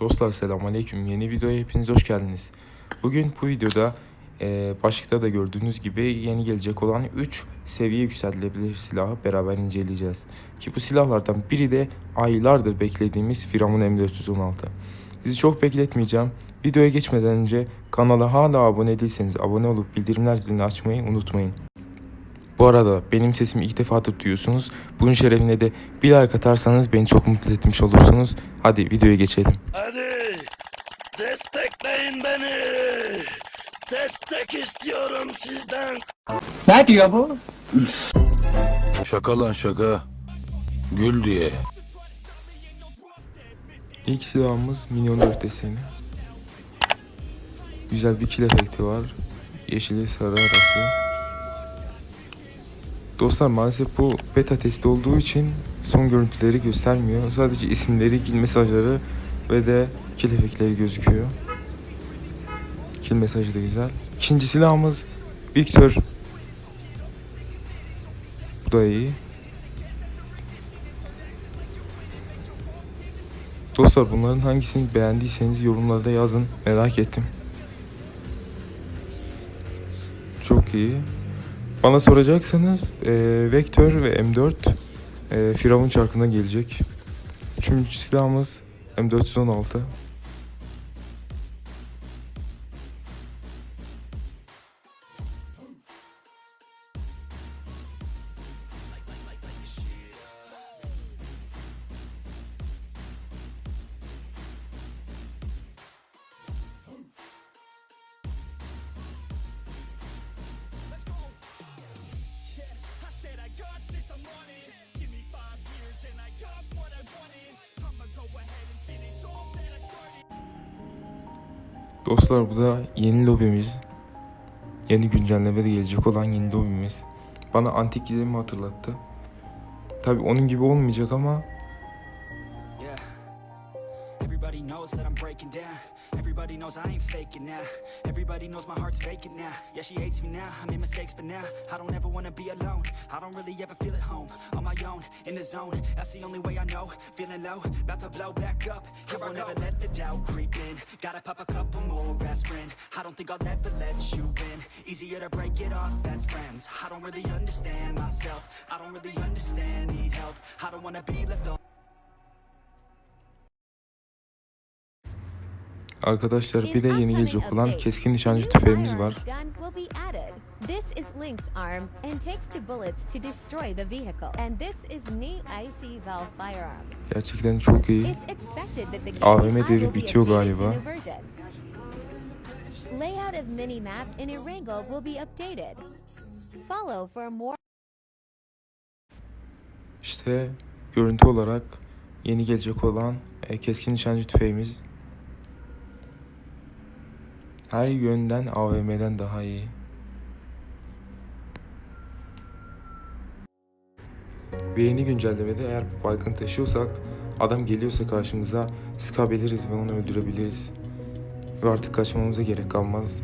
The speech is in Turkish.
Dostlar selamünaleyküm. Yeni videoya hepiniz hoş geldiniz. Bugün bu videoda e, başlıkta da gördüğünüz gibi yeni gelecek olan 3 seviye yükseltilebilir silahı beraber inceleyeceğiz. Ki bu silahlardan biri de aylardır beklediğimiz Firavun M416. Sizi çok bekletmeyeceğim. Videoya geçmeden önce kanala hala abone değilseniz abone olup bildirimler zilini açmayı unutmayın. Bu arada benim sesimi ilk defadır duyuyorsunuz. Bunun şerefine de bir like atarsanız beni çok mutlu etmiş olursunuz. Hadi videoya geçelim. Hadi destekleyin beni. Destek istiyorum sizden. Ne diyor bu? Şaka lan şaka. Gül diye. İlk silahımız Minyon 4 deseni. Güzel bir kill efekti var. Yeşil sarı arası. Dostlar maalesef bu beta testi olduğu için son görüntüleri göstermiyor. Sadece isimleri, mesajları ve de kill efektleri gözüküyor. Kill mesajı da güzel. İkinci silahımız Victor. Bu da iyi. Dostlar bunların hangisini beğendiyseniz yorumlarda yazın. Merak ettim. Çok iyi. Bana soracaksanız e, Vektör ve M4 e, Firavun çarkına gelecek. Üçüncü silahımız M416. Dostlar bu da yeni lobimiz. Yeni güncelleme de gelecek olan yeni lobimiz. Bana antik gizemi hatırlattı. Tabi onun gibi olmayacak ama. Everybody knows that I'm breaking down. Everybody knows I ain't faking now. Everybody knows my heart's vacant now. Yeah, she hates me now. I made mistakes, but now I don't ever wanna be alone. I don't really ever feel at home. On my own, in the zone. That's the only way I know. Feeling low, about to blow back up. Here I never let the doubt creep in. Gotta pop a couple more aspirin. I don't think I'll ever let you in. Easier to break it off best friends. I don't really understand myself. I don't really understand, need help. I don't wanna be left alone. arkadaşlar bir de yeni gelecek olan keskin nişancı tüfeğimiz var. Link's arm and takes two bullets to destroy the vehicle. And this is knee IC valve firearm. Gerçekten çok iyi. It's expected that the AVM devri bitiyor galiba. Layout of mini-map in Erangel will be updated. Follow for more İşte görüntü olarak yeni gelecek olan e, keskin nişancı tüfeğimiz. Her yönden AVM'den daha iyi. Ve yeni güncellemede eğer baygın taşıyorsak adam geliyorsa karşımıza sıkabiliriz ve onu öldürebiliriz. Ve artık kaçmamıza gerek kalmaz.